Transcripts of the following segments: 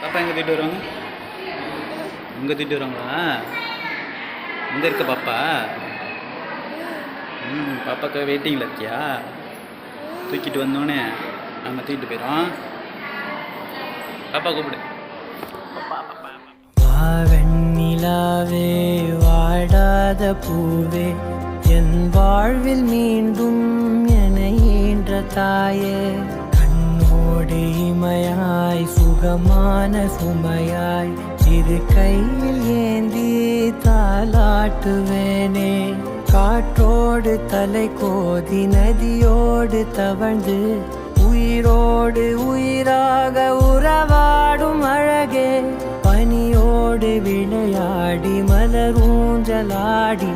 பாப்பா எங்கே தூக்கிட்டு வருவாங்க? இங்கே தூக்கிட்டு வருவாங்களா? இங்கே இருக்க பாப்பா? ம் பாப்பாக்கா வெயிட்டிங்கில் இருக்கியா? தூக்கிட்டு வந்தோடனே நம்ம தூக்கிட்டு போயிடும் பாப்பா கூப்பிடு. வெண்ணிலாவே வாடாத பூவே என் வாழ்வில் மீண்டும் என ஈன்ற தாயே. கண்ணோடு இமையாய் சுகமான சுமையாய் சிறு கையில் ஏந்தி தாளாட்டுவேனே. காற்றோடு தலை கோதி நதியோடு தவழ்ந்து உயிரோடு உயிராக உறவாடும் அழகே. பனியோடு விளையாடி மலர் ஊஞ்சலாடி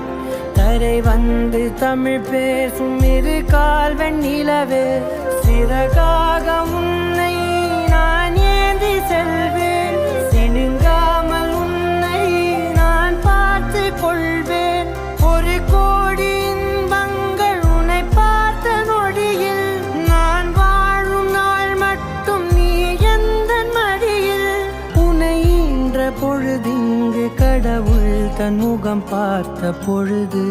தரை வந்து தமிழ் பேசும் இரு கால் நிலவே. சிறகாக உன்னை நான் ஏந்தி செல்வேன். சினுங்காமல் உன்னை நான் பார்த்து கொள்வேன். ஒரு கோடி இன்பங்கள் உன்னை பார்த்த நொடியில் நான் வாழும் நாள் மட்டும் நீ எந்த மடியில். உன்னை ஈன்ற பொழுதிங்கு கடவுள் தன் முகம் பார்த்த பொழுது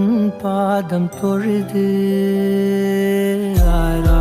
உன் பாதம் தொழுது. ஆரா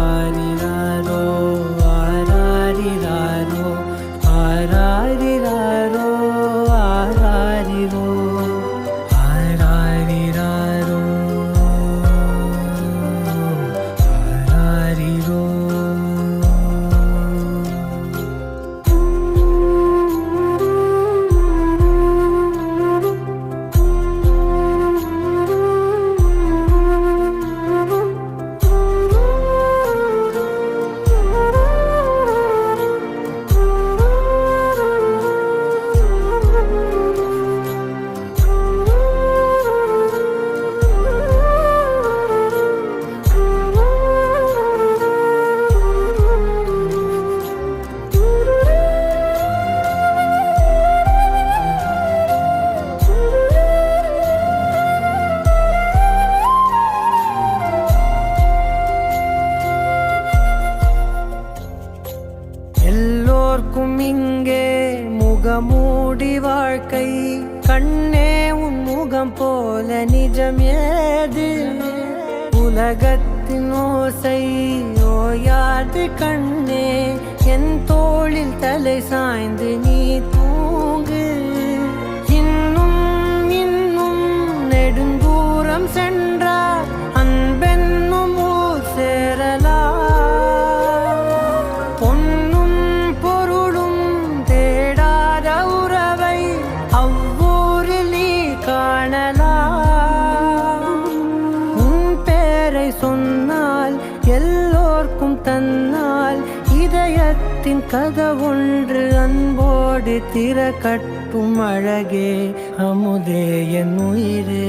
முகமூடி வாழ்க்கை கண்ணே உன் முகம் போல நிஜம் ஏது? உலகத்தின் ஓசை ஓயாது கண்ணே என் தோளில் தலை சாய்ந்து நீ தன்னால் இதயத்தின் கதவொன்று அன்போடு திற கட்டும் அழகே அமுதே என் உயிரே.